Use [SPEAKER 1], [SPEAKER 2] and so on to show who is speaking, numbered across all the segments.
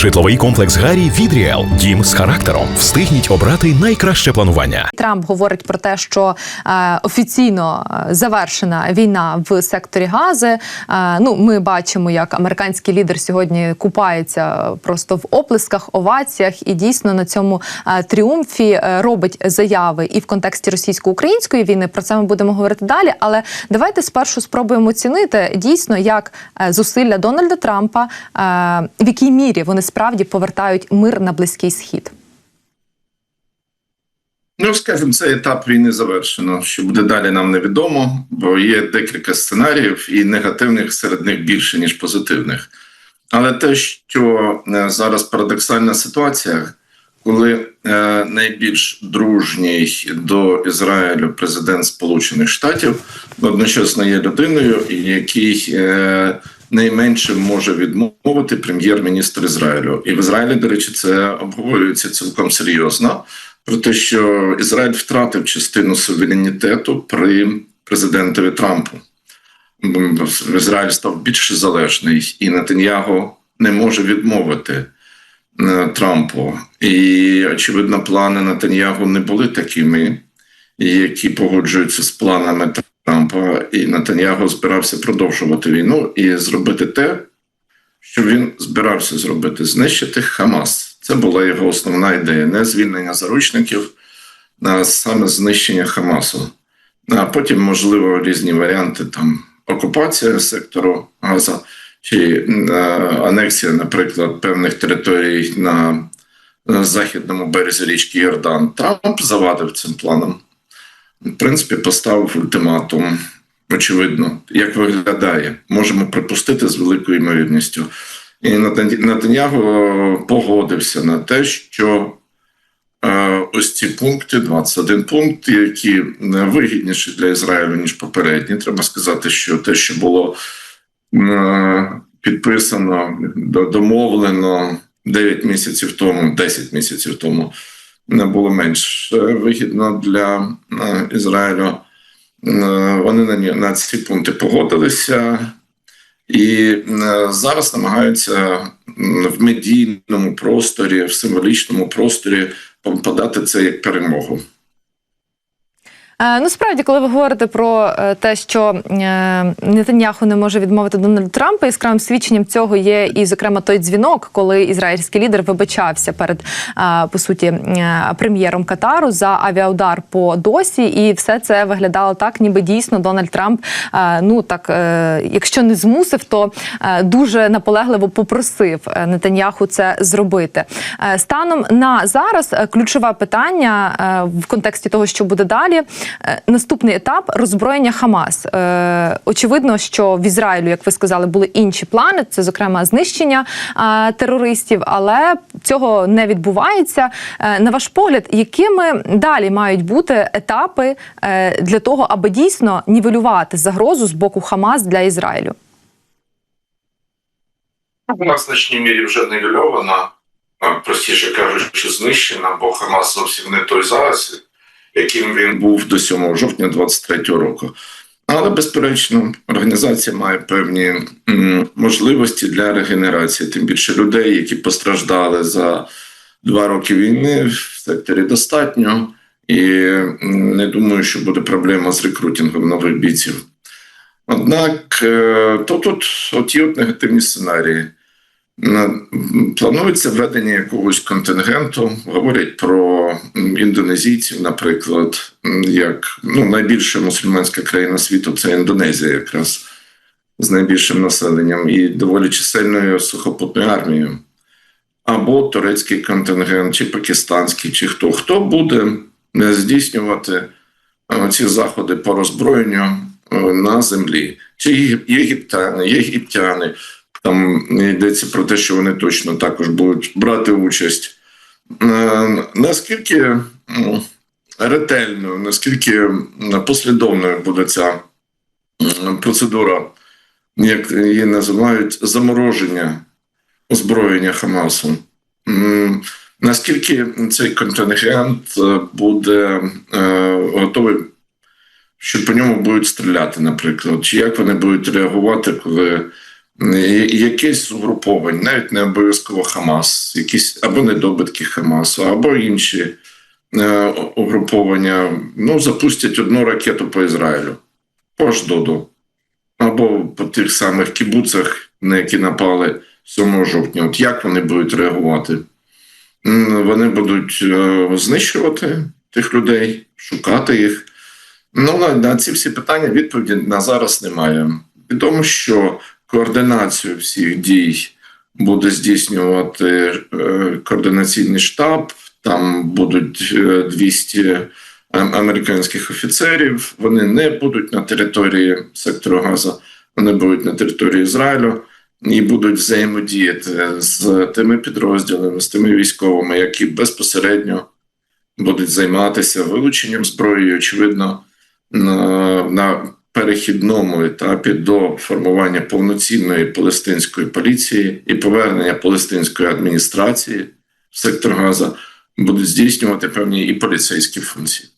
[SPEAKER 1] Житловий комплекс Гарі від Ріел. Дім з характером. Встигніть обрати найкраще планування.
[SPEAKER 2] Трамп говорить про те, що е, офіційно е, завершена війна в секторі Гази. Е, ну, ми бачимо, як американський лідер сьогодні купається просто в оплесках, оваціях, і дійсно на цьому е, тріумфі е, робить заяви і в контексті російсько-української війни. Про це ми будемо говорити далі. Але давайте спершу спробуємо оцінити дійсно, як е, зусилля Дональда Трампа, е, в якій мірі вони справді повертають мир на близький схід.
[SPEAKER 3] Ну, скажімо, цей етап війни завершено. Що буде далі, нам невідомо, бо є декілька сценаріїв, і негативних серед них більше ніж позитивних. Але те, що е, зараз парадоксальна ситуація, коли е, найбільш дружній до Ізраїлю президент Сполучених Штатів одночасно є людиною, який е, найменше може відмовити прем'єр-міністр Ізраїлю, і в Ізраїлі, до речі, це обговорюється цілком серйозно про те, що Ізраїль втратив частину суверенітету при президентові Трампу. Ізраїль став більш залежний, і Нетаньяго не може відмовити е, Трампу. І очевидно, плани Нетаньяго не були такими, які погоджуються з планами Трампа. І Нетаньяго збирався продовжувати війну і зробити те, що він збирався зробити: знищити Хамас. Це була його основна ідея: не звільнення заручників, а саме знищення Хамасу. А потім, можливо, різні варіанти там окупація сектору Газа чи е, анексія, наприклад, певних територій на західному березі річки Йордан. Трамп завадив цим планом. В принципі, поставив ультиматум. Очевидно, як виглядає, можемо припустити з великою ймовірністю. І Натаняго погодився на те, що е, ось ці пункти, 21 пункт, які вигідніші для Ізраїлю ніж попередні. Треба сказати, що те, що було е, підписано, домовлено 9 місяців тому, 10 місяців тому, не було менш вигідно для е, Ізраїлю. Вони на на ці пункти погодилися. І зараз намагаються в медійному просторі, в символічному просторі подати це як перемогу.
[SPEAKER 2] Е, ну, справді, коли ви говорите про е, те, що е, Нетаньяху не може відмовити Дональд Трампа, яскравим свідченням цього є і, зокрема, той дзвінок, коли ізраїльський лідер вибачався перед по суті прем'єром Катару за авіаудар по досі, і все це виглядало так, ніби дійсно Дональд Трамп, ну так, якщо не змусив, то дуже наполегливо попросив Нетаньяху це зробити. Станом на зараз ключове питання в контексті того, що буде далі. Е, наступний етап роззброєння Хамас. Е, очевидно, що в Ізраїлю, як ви сказали, були інші плани. Це зокрема знищення терористів, але цього не відбувається. Е, на ваш погляд, якими далі мають бути етапи для того, аби дійсно нівелювати загрозу з боку Хамас для Ізраїлю?
[SPEAKER 3] Вона в значній мірі вже нівельована, простіше кажучи, знищена, бо Хамас зовсім не той зараз яким він був до 7 жовтня 23-го року. Але, безперечно, організація має певні можливості для регенерації, тим більше людей, які постраждали за два роки війни в секторі достатньо, і не думаю, що буде проблема з рекрутингом нових бійців. Однак е, то тут от є от негативні сценарії. Планується введення якогось контингенту. Говорять про індонезійців, наприклад, як ну, найбільша мусульманська країна світу це Індонезія, якраз з найбільшим населенням і доволі чисельною сухопутною армією. Або турецький контингент, чи пакистанський, чи хто хто буде здійснювати ці заходи по роззброєнню на землі, чи єгиптяни, єгиптяни. Там йдеться про те, що вони точно також будуть брати участь. Е, наскільки ретельною, наскільки послідовною буде ця процедура, як її називають, замороження озброєння Хамасу? Наскільки цей контингент буде е, готовий, що по ньому будуть стріляти, наприклад, чи як вони будуть реагувати, коли якесь угруповання, навіть не обов'язково Хамас, якісь або недобитки Хамасу, або інші е, угруповання, ну, запустять одну ракету по Ізраїлю, по Аждоду, або по тих самих кібуцах, на які напали 7 жовтня. От як вони будуть реагувати? Вони будуть е, знищувати тих людей, шукати їх. Ну, на, на ці всі питання відповіді на зараз немає. Відомо, що координацію всіх дій буде здійснювати е, координаційний штаб. Там будуть е, 200 американських офіцерів. Вони не будуть на території сектору Газа, вони будуть на території Ізраїлю і будуть взаємодіяти з тими підрозділами, з тими військовими, які безпосередньо будуть займатися вилученням зброї, очевидно, на, на перехідному етапі до формування повноцінної палестинської поліції і повернення палестинської адміністрації в сектор Газа будуть здійснювати певні і поліцейські функції.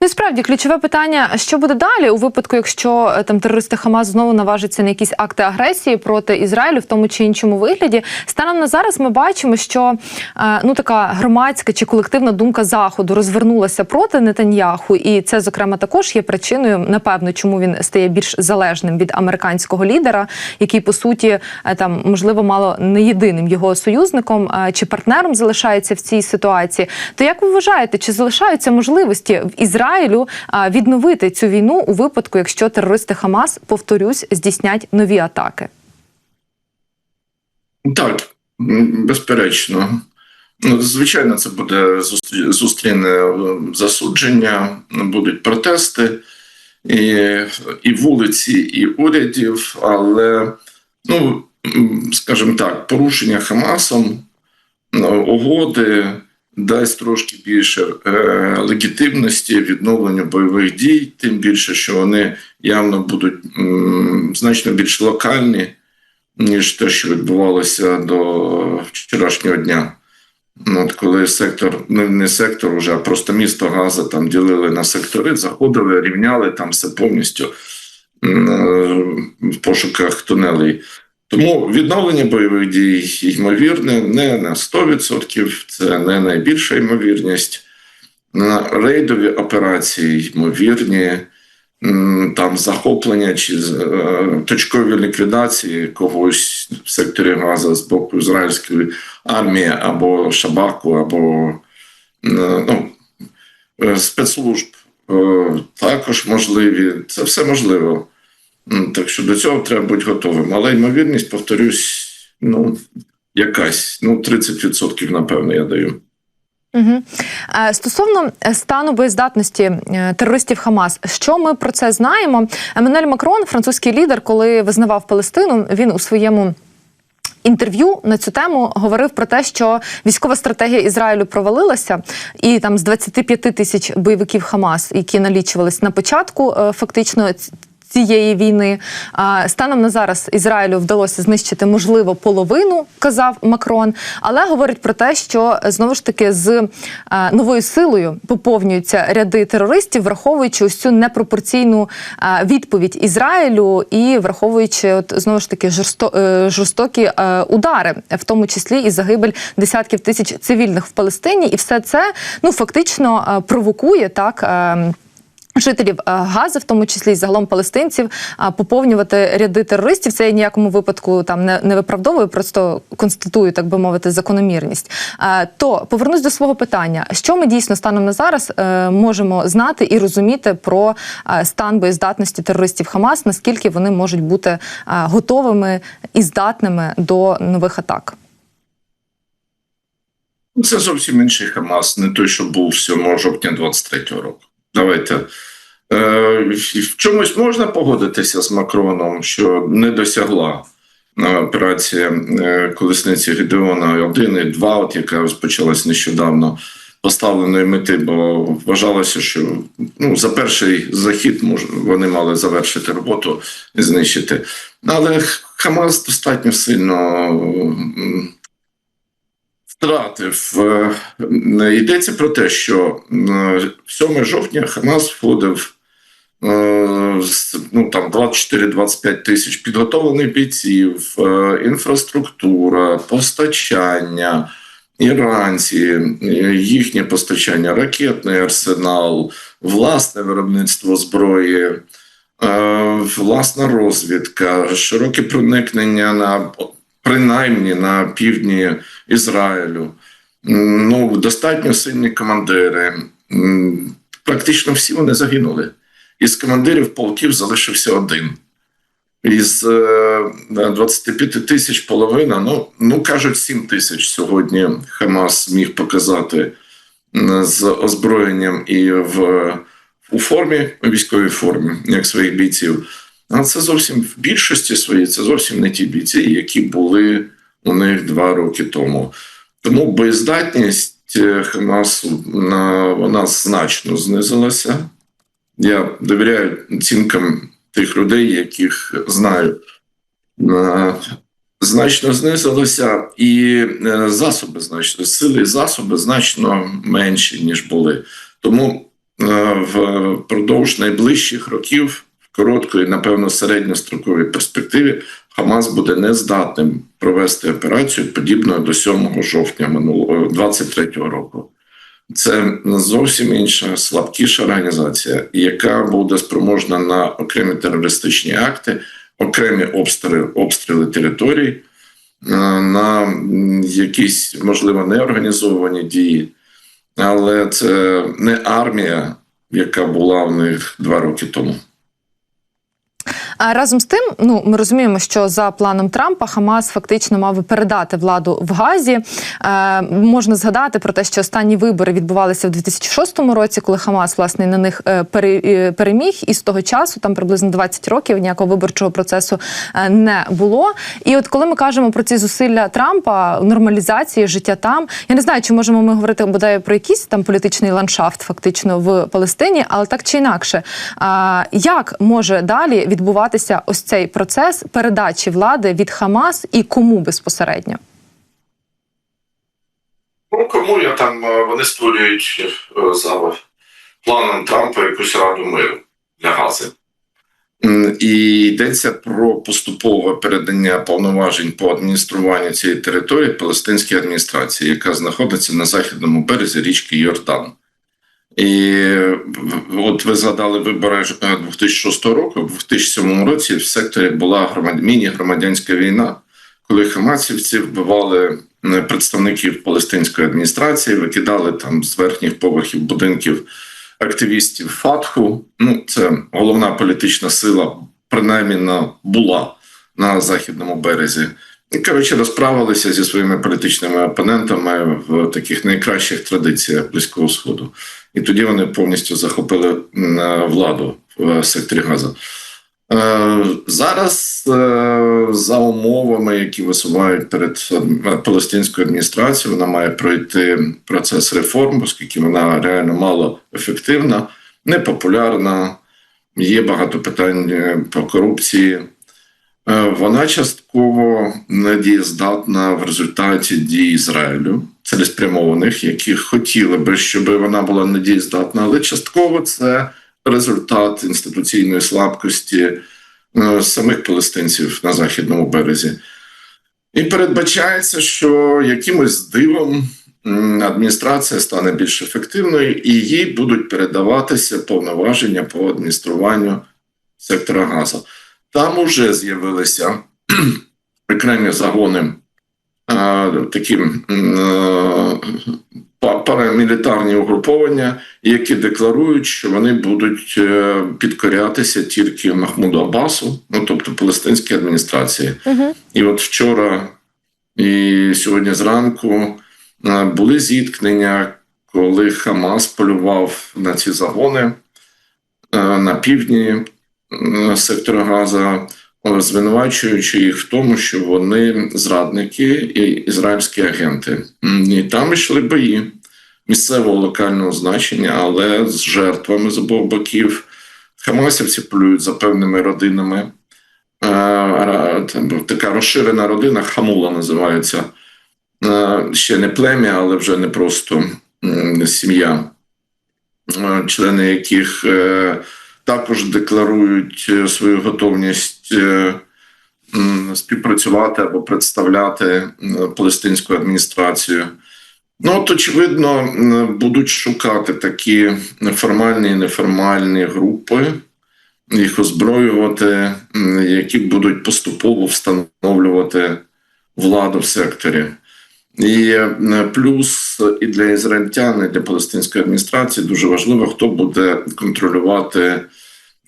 [SPEAKER 2] Ну, ключове питання: що буде далі у випадку, якщо е, там терористи Хамас знову наважаться на якісь акти агресії проти Ізраїлю в тому чи іншому вигляді. Станом на зараз ми бачимо, що е, ну така громадська чи колективна думка заходу розвернулася проти Нетаньяху, і це зокрема також є причиною, напевно, чому він стає більш залежним від американського лідера, який по суті е, там можливо мало не єдиним його союзником чи партнером залишається в цій ситуації. То як ви вважаєте, чи залишаються можливості в Ізраїлю відновити цю війну у випадку, якщо терористи Хамас, повторюсь, здійснять нові атаки?
[SPEAKER 3] Так, безперечно. Ну, звичайно, це буде зустріне е, засудження, будуть протести і, і вулиці, і урядів, але, ну, скажімо так, порушення Хамасом ну, угоди дасть трошки більше е, легітимності відновленню бойових дій, тим більше, що вони явно будуть значно більш локальні ніж те, що відбувалося до вчорашнього дня. Ну, От коли сектор, ну не сектор уже, а просто місто Газа там ділили на сектори, заходили, рівняли там все повністю е, в пошуках тунелей. Тому відновлення бойових дій ймовірне не на 100%, це не найбільша ймовірність. На рейдові операції ймовірні там захоплення чи е, точкові ліквідації когось в секторі Газа з боку ізраїльської армії або Шабаку, або е, ну, е, спецслужб також можливі. Це все можливо. М, Так що до цього треба бути готовим. Але ймовірність, повторюсь, ну, якась, ну, 30% напевно, я даю.
[SPEAKER 2] Угу. Стосовно е, стану боєздатності е, терористів Хамас, що ми про це знаємо? Еммануель Макрон, французький лідер, коли визнавав Палестину, він у своєму. Інтерв'ю на цю тему говорив про те, що військова стратегія Ізраїлю провалилася, і там з 25 тисяч бойовиків Хамас, які налічувались на початку, е, фактично цієї війни, станом на зараз Ізраїлю вдалося знищити можливо половину, казав Макрон. Але говорить про те, що знову ж таки з е, новою силою поповнюються ряди терористів, враховуючи ось цю непропорційну е, відповідь Ізраїлю і враховуючи от знову ж таки е, жорстокі удари, в тому числі і загибель десятків тисяч цивільних в Палестині, і все це ну фактично провокує так. Жителів е, Гази, в тому числі і загалом палестинців, поповнювати ряди терористів. Це я ніякому випадку там не, не виправдовую, просто констатую, так би мовити, закономірність. Е, То повернусь до свого питання: що ми дійсно станом на зараз е, можемо знати і розуміти про стан боєздатності терористів Хамас, наскільки вони можуть бути готовими і здатними до нових атак?
[SPEAKER 3] Це зовсім інший Хамас, не той, що був 7 жовтня 23-го року. Давайте. Е, в чомусь можна погодитися з Макроном, що не досягла е, операція е, колесниці Гедеона 1 і 2, от яка розпочалась нещодавно, поставленої мети, бо вважалося, що ну, за перший захід вони мали завершити роботу і знищити. Але Хамас достатньо сильно. Втратив. Е, Йдеться про те, що е, 7 жовтня Хамас входив е, ну, там 24-25 тисяч підготовлених бійців, е, інфраструктура, постачання, іранці, е, їхнє постачання, ракетний арсенал, власне виробництво зброї, е, власна розвідка, широке проникнення на принаймні на півдні Ізраїлю. Ну, достатньо сильні командири. Практично всі вони загинули. Із командирів полків залишився один. Із е, 25 тисяч половина, ну, ну кажуть, 7 тисяч сьогодні Хамас міг показати з озброєнням і в, у формі, у військовій формі, як своїх бійців. Але це зовсім в більшості своїй, це зовсім не ті бійці, які були у них два роки тому. Тому боєздатність е, Хамасу на- вона значно знизилася. Я довіряю оцінкам тих людей, яких знаю. Е, Значно знизилося, і е, засоби значно сили і засоби значно менші, ніж були. Тому впродовж найближчих років, короткої, напевно, середньостроковій перспективі, Хамас буде нездатним провести операцію подібною до 7 жовтня минулого 23-го року. Це зовсім інша слабкіша організація, яка буде спроможна на окремі терористичні акти, окремі обстріли, обстріли територій, е, на якісь можливо неорганізовані дії, але це не армія, яка була в них два роки тому.
[SPEAKER 2] А разом з тим, ну ми розуміємо, що за планом Трампа Хамас фактично мав передати владу в Газі. Е, можна згадати про те, що останні вибори відбувалися в 2006 році, коли Хамас власне на них е, е, переміг, і з того часу, там приблизно 20 років, ніякого виборчого процесу е, не було. І от коли ми кажемо про ці зусилля Трампа, нормалізації життя там, я не знаю, чи можемо ми говорити бодай про якийсь там політичний ландшафт, фактично в Палестині, але так чи інакше, як може далі відбуватися ось цей процес передачі влади від Хамас і кому безпосередньо?
[SPEAKER 3] Ну, кому я там е, вони створюють е, за планом Трампа якусь раду миру для Гази. І йдеться про поступове передання повноважень по адмініструванню цієї території палестинській адміністрації, яка знаходиться на західному березі річки Йордан. І от ви згадали вибори ж, е, 2006 року. В 2007 році в секторі була громад... міні-громадянська війна, коли хамасівці вбивали представників палестинської адміністрації, викидали там з верхніх поверхів будинків активістів Фатху. Ну, це головна політична сила, принаймні на була на західному березі. І, коротше, розправилися зі своїми політичними опонентами в таких найкращих традиціях Близького Сходу. І тоді вони повністю захопили е, владу в секторі Газа. Е, Зараз е, за умовами, які висувають перед е, палестинською адміністрацією, вона має пройти процес реформ, оскільки вона реально мало ефективна, непопулярна. Є багато питань е, по корупції. Е, Вона частково недієздатна в результаті дій Ізраїлю, цілеспрямованих, які хотіли би, щоб вона була недієздатна, але частково це результат інституційної слабкості е, самих палестинців на західному березі. І передбачається, що якимось дивом адміністрація стане більш ефективною, і їй будуть передаватися повноваження по адмініструванню сектора Газа. Там уже з'явилися окремі загони, а, такі е, парамілітарні угруповання, які декларують, що вони будуть е, підкорятися тільки Махмуду Абасу, ну тобто палестинській адміністрації.
[SPEAKER 2] Угу.
[SPEAKER 3] І от вчора і сьогодні зранку е, були зіткнення, коли Хамас полював на ці загони на півдні сектора Газа, звинувачуючи їх в тому, що вони зрадники і ізраїльські агенти. І там йшли бої місцевого локального значення, але з жертвами з обох боків. Хамасівці полюють за певними родинами. Е, така розширена родина, Хамула називається. Е, Ще не плем'я, але вже не просто сім'я, е, члени яких також декларують е, свою готовність е, співпрацювати або представляти палестинську адміністрацію. Ну, от, очевидно, будуть шукати такі формальні і неформальні групи, їх озброювати, які будуть поступово встановлювати владу в секторі. І е, плюс і для ізраїльтян, і для палестинської адміністрації дуже важливо, хто буде контролювати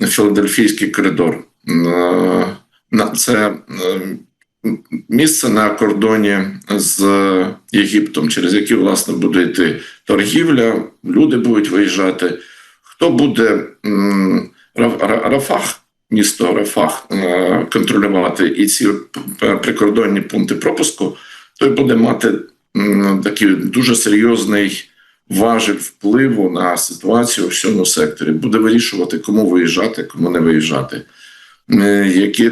[SPEAKER 3] Філадельфійський коридор. Е, Це е, місце на кордоні з Єгиптом, через яке власне буде йти торгівля, люди будуть виїжджати. Хто буде Рафах, місто Рафах контролювати і ці прикордонні пункти пропуску, той буде мати такий дуже серйозний важіль впливу на ситуацію у всьому секторі. Буде вирішувати, кому виїжджати, кому не виїжджати. Е, Які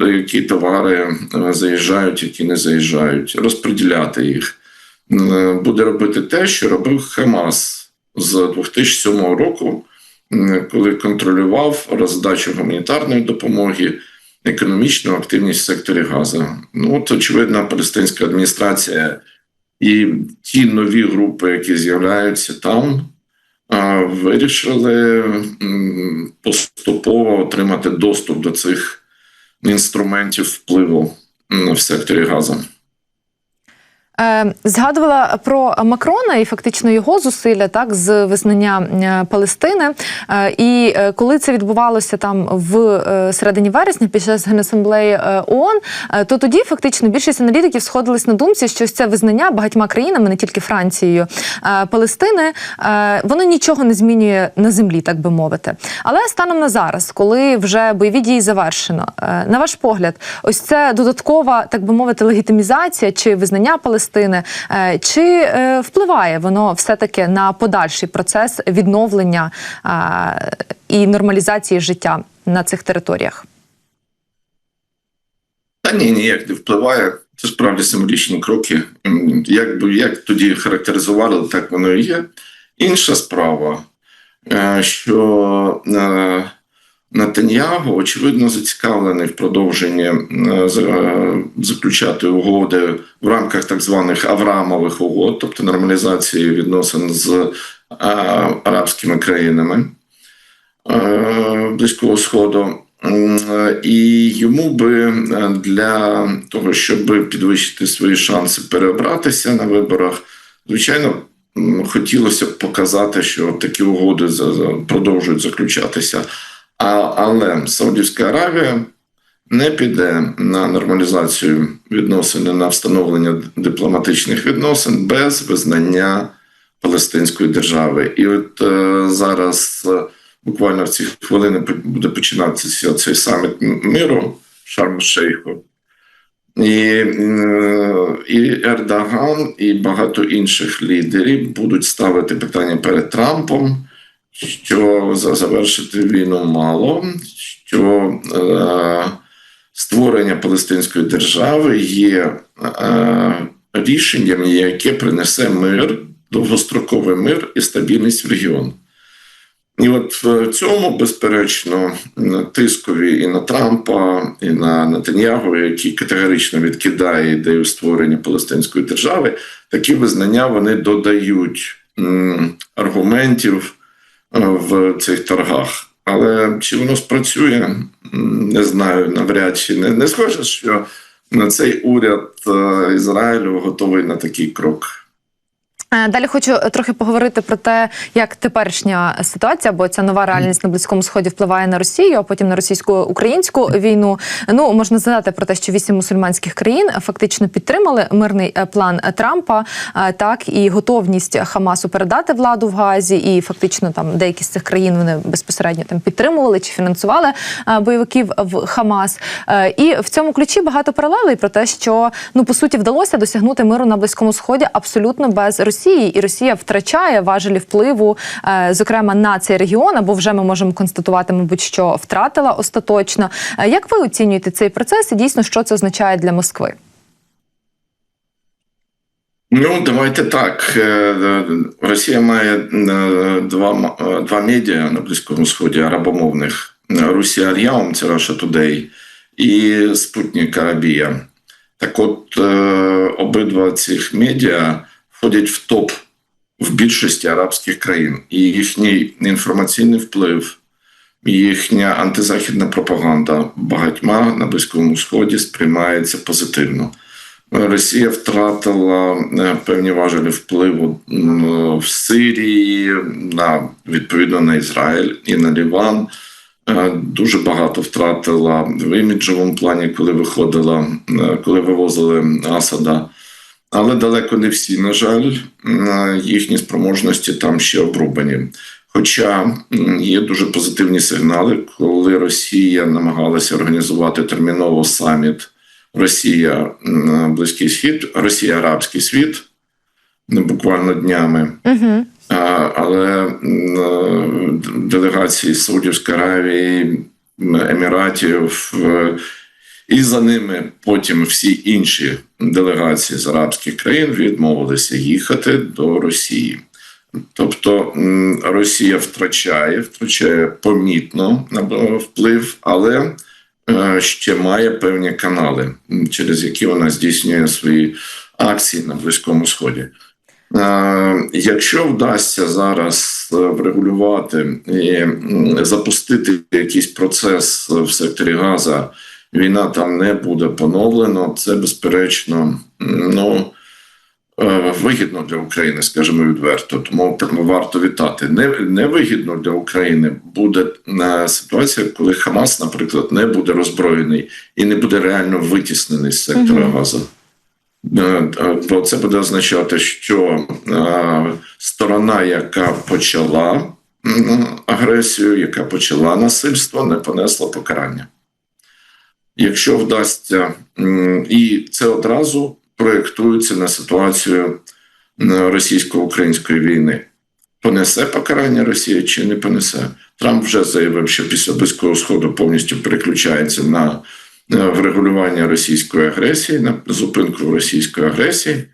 [SPEAKER 3] які товари е, заїжджають, які не заїжджають, розподіляти їх. Е, Буде робити те, що робив Хамас з 2007 року, коли контролював роздачу гуманітарної допомоги, економічну активність в секторі Газа. Ну от очевидно, палестинська адміністрація і ті нові групи, які з'являються там, вирішили поступово отримати доступ до цих інструментів впливу в секторі Газа.
[SPEAKER 2] Е, Згадувала про Макрона і фактично його зусилля так з визнання е, Палестини. Е, І коли це відбувалося там в середині вересня під час генасамблеї ООН, то тоді фактично більшість аналітиків сходились на думці, що це визнання багатьма країнами, не тільки Францією, Палестини, воно нічого не змінює на землі, так би мовити. Але станом на зараз, коли вже бойові дії завершено, на ваш погляд, ось це додаткова, так би мовити, легітимізація чи визнання Палестини, е, чи е, впливає воно все-таки на подальший процес відновлення е, і нормалізації життя на цих територіях?
[SPEAKER 3] Та ні, ніяк не впливає. Це справді символічні кроки. Як, як тоді характеризували, так воно і є. Інша справа, що Нетаньягу, очевидно, зацікавлений в продовженні е, е, заключати угоди в рамках так званих Авраамових угод, тобто нормалізації відносин з е, арабськими країнами Близького Сходу. І йому би для того, щоб підвищити свої шанси переобратися на виборах, звичайно, хотілося б показати, що такі угоди продовжують заключатися. Але Саудівська Аравія не піде на нормалізацію відносин, на встановлення дипломатичних відносин без визнання Палестинської держави. І от е, зараз е, буквально в ці хвилини буде починатися цей саміт миру в Шарм-Шейху. І, е, і Ердоган, і багато інших лідерів будуть ставити питання перед Трампом, що за завершити війну мало, що е, створення Палестинської держави є е, рішенням, яке принесе мир, довгостроковий мир і стабільність в регіон. І от в цьому, безперечно, тискові і на Трампа, і на Нетаньягу, який категорично відкидає ідею створення Палестинської держави, такі визнання вони додають аргументів в цих торгах. Але чи воно спрацює, не знаю, навряд чи не, не схоже, що цей уряд е, Ізраїлю готовий на такий крок.
[SPEAKER 2] Е, Далі хочу трохи поговорити про те, як теперішня ситуація, бо ця нова реальність на близькому сході впливає на Росію, а потім на російсько-українську війну. Ну можна згадати про те, що вісім мусульманських країн фактично підтримали мирний е, план Трампа, е, так і готовність Хамасу передати владу в Газі, і фактично там деякі з цих країн вони безпосередньо там підтримували чи фінансували бойовиків в Хамас. І в цьому ключі багато паралелей про те, що ну по суті вдалося досягнути миру на близькому сході абсолютно без Росії, і Росія втрачає важелі впливу, е, зокрема на цей регіон, або вже ми можемо констатувати, мабуть, що втратила остаточно. Е, Як ви оцінюєте цей процес і дійсно що це означає для Москви?
[SPEAKER 3] Ну, давайте так. Е, Росія має два, два медіа на Близькому Сході арабомовних: Русія Альяум, це Russia Today, і Спутник Арабія. Так от, обидва цих медіа входять в топ в більшості арабських країн, і їхній інформаційний вплив, їхня антизахідна пропаганда багатьма на Близькому Сході сприймається позитивно. Росія втратила е, певні важелі впливу в Сирії, на відповідно на Ізраїль і на Ліван. Е, Дуже багато втратила в іміджовому плані, коли виходила, е, коли вивозили Асада. Але далеко не всі, на жаль, їхні спроможності там ще обрубані. Хоча є дуже позитивні сигнали, коли Росія намагалася організувати терміново саміт Росія Близький Схід, Росія Арабський світ буквально днями.
[SPEAKER 2] Угу.
[SPEAKER 3] Але делегації Саудівської Аравії, Еміратів, е, і за ними потім всі інші делегації з арабських країн відмовилися їхати до Росії. Тобто Росія втрачає, втрачає помітно вплив, але е, ще має певні канали, через які вона здійснює свої акції на Близькому Сході. Е, Якщо вдасться зараз е, врегулювати і запустити якийсь процес в секторі Газа, війна там не буде поновлено. Це безперечно ну, е, вигідно для України, скажімо відверто. Тому варто вітати. Не, невигідно для України буде е, ситуація, коли Хамас, наприклад, не буде роззброєний і не буде реально витіснений з сектора
[SPEAKER 2] Мгм.
[SPEAKER 3] Газа. Е, Бо це буде означати, що сторона, яка почала агресію, яка почала насильство, не понесла покарання. Якщо вдасться, і це одразу проєктується на ситуацію російсько-української війни. Понесе покарання Росія чи не понесе? Трамп вже заявив, що після Близького Сходу повністю переключається на е, врегулювання російської агресії, на зупинку російської агресії.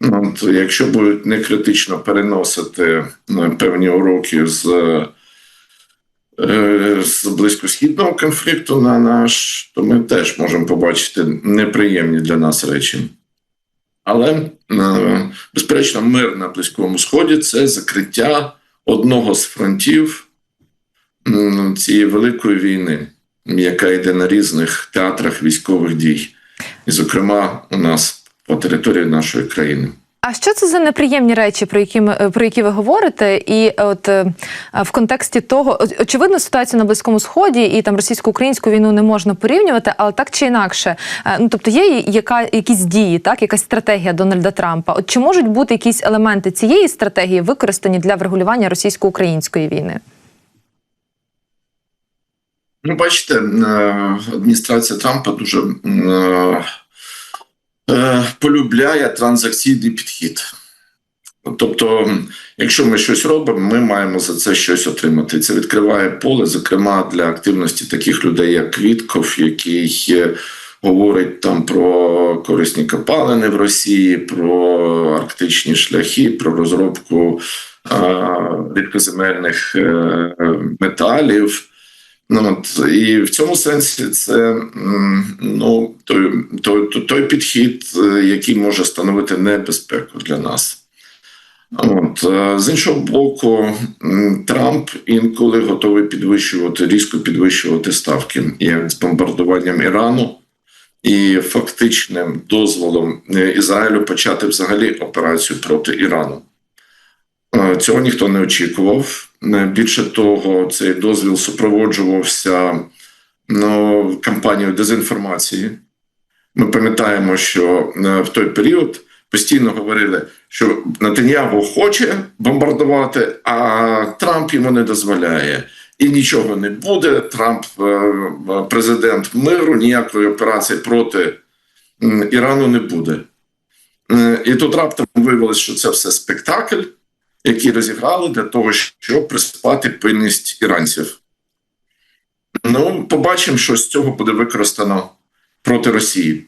[SPEAKER 3] От, якщо будуть не критично переносити певні уроки з, з близькосхідного конфлікту на наш, то ми теж можемо побачити неприємні для нас речі. Але, е, безперечно, мир на Близькому Сході це закриття одного з фронтів цієї великої війни, яка йде на різних театрах військових дій, і, зокрема, у нас по території нашої країни.
[SPEAKER 2] А що це за неприємні речі, про які е, про які ви говорите? І от е, в контексті того, очевидно, ситуацію на близькому сході і там російсько-українську війну не можна порівнювати, але так чи інакше, е, ну тобто є яка якісь дії, так якась стратегія Дональда Трампа. От чи можуть бути якісь елементи цієї стратегії використані для врегулювання російсько-української війни?
[SPEAKER 3] Ну, бачите, е, адміністрація Трампа дуже е, полюбляє транзакційний підхід. Тобто, якщо ми щось робимо, ми маємо за це щось отримати. Це відкриває поле, зокрема для активності таких людей, як Квітков, який говорить там про корисні копалини в Росії, про арктичні шляхи, про розробку е, рідкоземельних е, металів. Ну, от, і в цьому сенсі це ну, той, той, той, підхід, е, який може становити небезпеку для нас. От, е, з іншого боку, Трамп інколи готовий підвищувати, різко підвищувати ставки, як з бомбардуванням Ірану і фактичним дозволом е, Ізраїлю почати взагалі операцію проти Ірану. Цього ніхто не очікував. Е, Більше того, цей дозвіл супроводжувався ну, кампанією дезінформації. Ми пам'ятаємо, що е, в той період постійно говорили, що Натаньягу хоче бомбардувати, а Трамп йому не дозволяє. І нічого не буде. Трамп е, президент миру, ніякої операції проти Ірану не буде. І тут раптом виявилося, що це все спектакль, який розіграли для того, щоб приспати пильність іранців. Ну, побачимо, що з цього буде використано проти Росії.